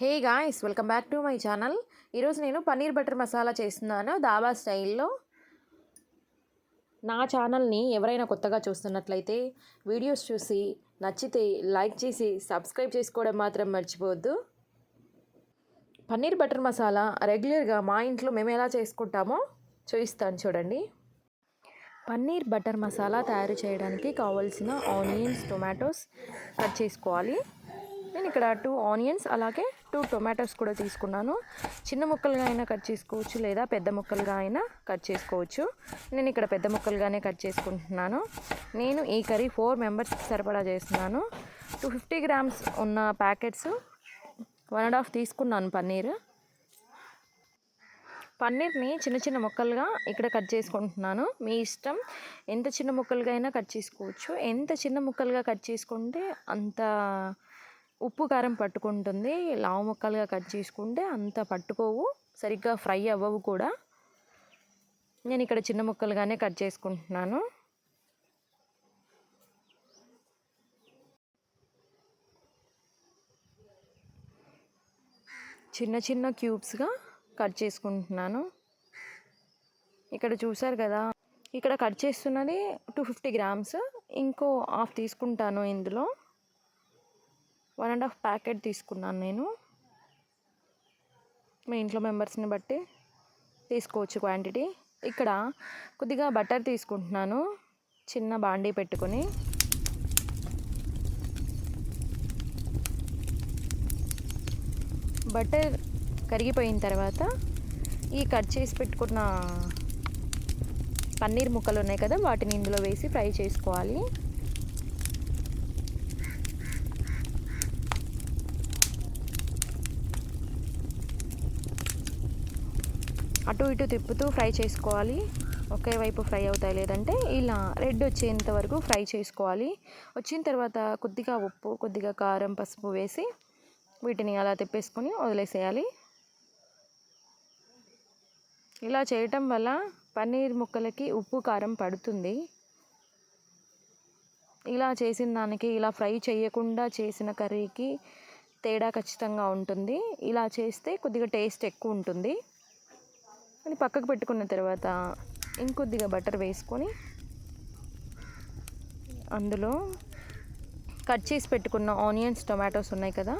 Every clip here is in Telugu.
Hey guys welcome back to my channel. ఈరోజు నేను పన్నీర్ బటర్ మసాలా చేస్తున్నాను దాబా స్టైల్లో. నా ఛానల్ని ఎవరైనా కొత్తగా చూస్తున్నట్లయితే వీడియోస్ చూసి నచ్చితే లైక్ చేసి సబ్స్క్రైబ్ చేసుకోవడం మాత్రం మర్చిపోవద్దు. పన్నీర్ బటర్ మసాలా రెగ్యులర్గా మా ఇంట్లో మేము ఎలా చేసుకుంటామో చూపిస్తాను చూడండి. పన్నీర్ బటర్ మసాలా తయారు చేయడానికి కావాల్సిన ఆనియన్స్ టొమాటోస్ కట్ చేసుకోవాలి. నేను ఇక్కడ టూ ఆనియన్స్ అలాగే టూ టొమాటోస్ కూడా తీసుకున్నాను. చిన్న ముక్కలుగా అయినా కట్ చేసుకోవచ్చు లేదా పెద్ద ముక్కలుగా అయినా కట్ చేసుకోవచ్చు. నేను ఇక్కడ పెద్ద ముక్కలుగానే కట్ చేసుకుంటున్నాను. నేను ఈ కర్రీ ఫోర్ మెంబర్స్కి సరిపడా చేస్తున్నాను. టూ ఫిఫ్టీ గ్రామ్స్ ఉన్న ప్యాకెట్స్ వన్ అండ్ హాఫ్ తీసుకున్నాను పన్నీర్. పన్నీర్ని చిన్న చిన్న ముక్కలుగా ఇక్కడ కట్ చేసుకుంటున్నాను. మీ ఇష్టం ఎంత చిన్న ముక్కలుగా అయినా కట్ చేసుకోవచ్చు. ఎంత చిన్న ముక్కలుగా కట్ చేసుకుంటే అంత ఉప్పు కారం పట్టుకుంటుంది. లావు ముక్కలుగా కట్ చేసుకుంటే అంత పట్టుకోవు. సరిగ్గా ఫ్రై అవ్వవు కూడా. నేను ఇక్కడ చిన్న ముక్కలుగానే కట్ చేసుకుంటున్నాను. చిన్న చిన్న క్యూబ్స్గా కట్ చేసుకుంటున్నాను. ఇక్కడ చూసారు కదా ఇక్కడ కట్ చేస్తున్నది టూ ఫిఫ్టీ గ్రామ్స్. ఇంకో హాఫ్ తీసుకుంటాను ఇందులో. వన్ అండ్ హాఫ్ ప్యాకెట్ తీసుకున్నాను నేను. మీ ఇంట్లో మెంబర్స్ని బట్టి తీసుకోవచ్చు క్వాంటిటీ. ఇక్కడ కొద్దిగా బటర్ తీసుకుంటున్నాను చిన్న బాండీ పెట్టుకొని. బటర్ కరిగిపోయిన తర్వాత ఈ కట్ చేసి పెట్టుకున్న పన్నీర్ ముక్కలు ఉన్నాయి కదా వాటిని ఇందులో వేసి ఫ్రై చేసుకోవాలి. అటు ఇటు తిప్పుతూ ఫ్రై చేసుకోవాలి. ఒకే వైపు ఫ్రై అవుతాయి లేదంటే ఇలా రెడ్ వచ్చేంత వరకు ఫ్రై చేసుకోవాలి. వచ్చిన తర్వాత కొద్దిగా ఉప్పు కొద్దిగా కారం పసుపు వేసి వీటిని అలా తిప్పేసుకొని వదిలేసేయాలి. ఇలా చేయటం వల్ల పన్నీర్ ముక్కలకి ఉప్పు కారం పడుతుంది. ఇలా చేసిన దానికి ఇలా ఫ్రై చేయకుండా చేసిన కర్రీకి తేడా ఖచ్చితంగా ఉంటుంది. ఇలా చేస్తే కొద్దిగా టేస్ట్ ఎక్కువ ఉంటుంది. అది పక్కకు పెట్టుకున్న తర్వాత ఇంకొద్దిగా బటర్ వేసుకొని అందులో కట్ చేసి పెట్టుకున్న ఆనియన్స్ టొమాటోస్ ఉన్నాయి కదా.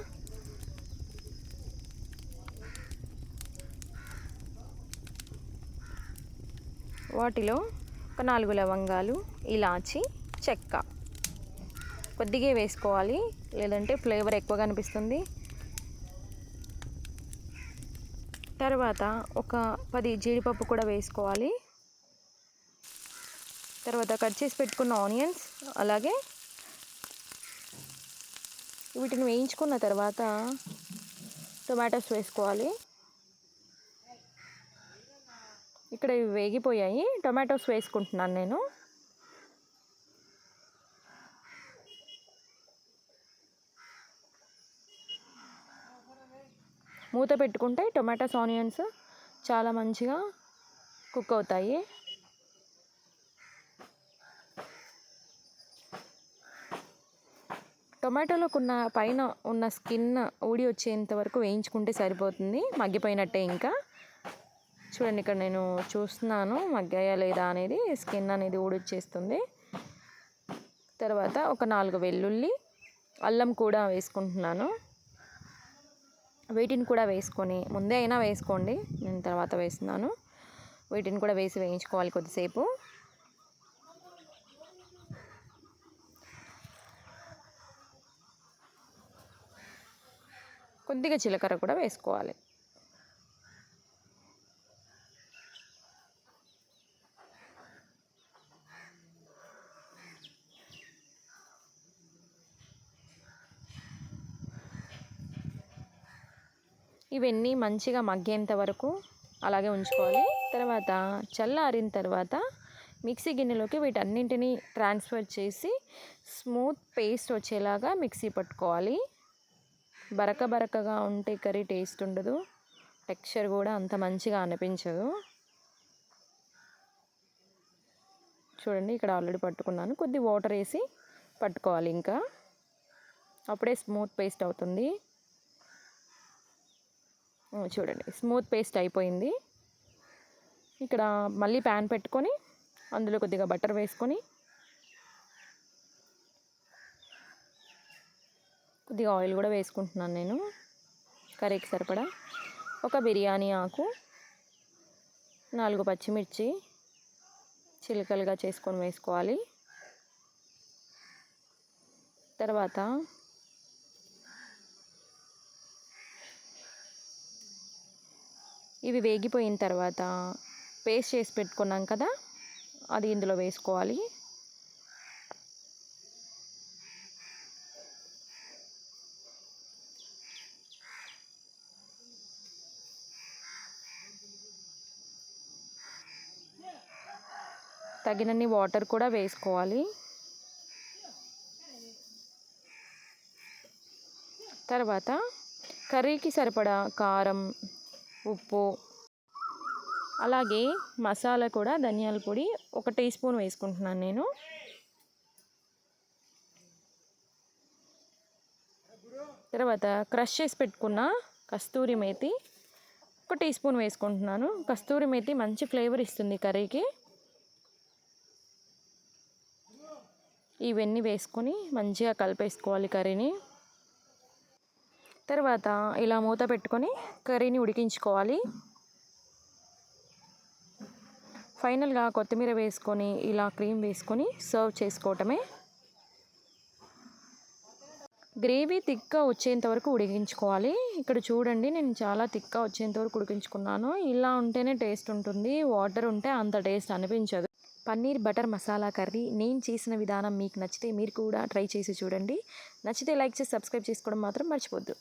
వాటిలో ఒక నాలుగు లవంగాలు ఇలాచి చెక్క కొద్దిగా వేసుకోవాలి. లేదంటే ఫ్లేవర్ ఎక్కువగా అనిపిస్తుంది. తర్వాత ఒక పది జీడిపప్పు కూడా వేసుకోవాలి. తర్వాత కట్ చేసి పెట్టుకున్న ఆనియన్స్ అలాగే వీటిని వేయించుకున్న తర్వాత టొమాటోస్ వేసుకోవాలి. ఇక్కడ ఇవి వేగిపోయాయి. టొమాటోస్ వేసుకుంటున్నాను నేను. మూత పెట్టుకుంటే టొమాటోస్ ఆనియన్స్ చాలా మంచిగా కుక్ అవుతాయి. టొమాటోలోకి ఉన్న పైన ఉన్న స్కిన్ ఊడి వచ్చేంత వరకు వేయించుకుంటే సరిపోతుంది. మగ్గిపోయినట్టే ఇంకా. చూడండి ఇక్కడ నేను చూస్తున్నాను మగ్గాయా లేదా అనేది. స్కిన్ అనేది ఊడొచ్చేస్తుంది తర్వాత ఒక నాలుగు వెల్లుల్లి అల్లం కూడా వేసుకుంటున్నాను. వీటిని కూడా వేసుకొని ముందే అయినా వేసుకోండి. నేను తర్వాత వేస్తున్నాను. వీటిని కూడా వేసి వేయించుకోవాలి కొద్దిసేపు. కొద్దిగా జీలకర్ర కూడా వేసుకోవాలి. ఇవన్నీ మంచిగా మగ్గేంత వరకు అలాగే ఉంచుకోవాలి. తర్వాత చల్లారిన తర్వాత మిక్సీ గిన్నెలోకి వీటన్నింటినీ ట్రాన్స్ఫర్ చేసి స్మూత్ పేస్ట్ వచ్చేలాగా మిక్సీ పట్టుకోవాలి. బరక బరకగా ఉంటే కర్రీ టేస్ట్ ఉండదు. టెక్స్చర్ కూడా అంత మంచిగా అనిపించదు. చూడండి ఇక్కడ ఆల్రెడీ పట్టుకున్నాను. కొద్ది వాటర్ వేసి పట్టుకోవాలి ఇంకా. అప్పుడే స్మూత్ పేస్ట్ అవుతుంది. చూడండి. స్మూత్ పేస్ట్ అయిపోయింది. ఇక్కడ మళ్ళీ ప్యాన్ పెట్టుకొని అందులో కొద్దిగా బటర్ వేసుకొని కొద్దిగా ఆయిల్ కూడా వేసుకుంటున్నాను నేను. కర్రీకి సరిపడా. ఒక బిర్యానీ ఆకు నాలుగు పచ్చిమిర్చి చిలుకలుగా చేసుకొని వేసుకోవాలి. తర్వాత ఇవి వేగిపోయిన తర్వాత పేస్ట్ చేసి పెట్టుకున్నాం కదా అది ఇందులో వేసుకోవాలి. తగినన్ని వాటర్ కూడా వేసుకోవాలి. తర్వాత కర్రీకి సరిపడా కారం ఉప్పు. అలాగే మసాలా కూడా ధనియాల పొడి ఒక టీ స్పూన్ వేసుకుంటున్నాను నేను. తర్వాత క్రష్ చేసి పెట్టుకున్న కస్తూరి మేతి ఒక టీ స్పూన్ వేసుకుంటున్నాను. కస్తూరి మేతి మంచి ఫ్లేవర్ ఇస్తుంది కర్రీకి. ఇవన్నీ వేసుకొని మంచిగా కలిపేసుకోవాలి కర్రీని. తర్వాత ఇలా మూత పెట్టుకొని కర్రీని ఉడికించుకోవాలి. ఫైనల్గా కొత్తిమీర వేసుకొని ఇలా క్రీమ్ వేసుకొని సర్వ్ చేసుకోవటమే. గ్రేవీ థిక్గా వచ్చేంత వరకు ఉడికించుకోవాలి. ఇక్కడ చూడండి నేను చాలా థిక్గా వచ్చేంత వరకు ఉడికించుకున్నాను. ఇలా ఉంటేనే టేస్ట్ ఉంటుంది వాటర్ ఉంటే అంత టేస్ట్ అనిపించదు. పన్నీర్ బటర్ మసాలా కర్రీ నేను చేసిన విధానం మీకు నచ్చితే మీరు కూడా ట్రై చేసి చూడండి. నచ్చితే లైక్ చేసి సబ్స్క్రైబ్ చేసుకోవడం మాత్రం మర్చిపోద్దు.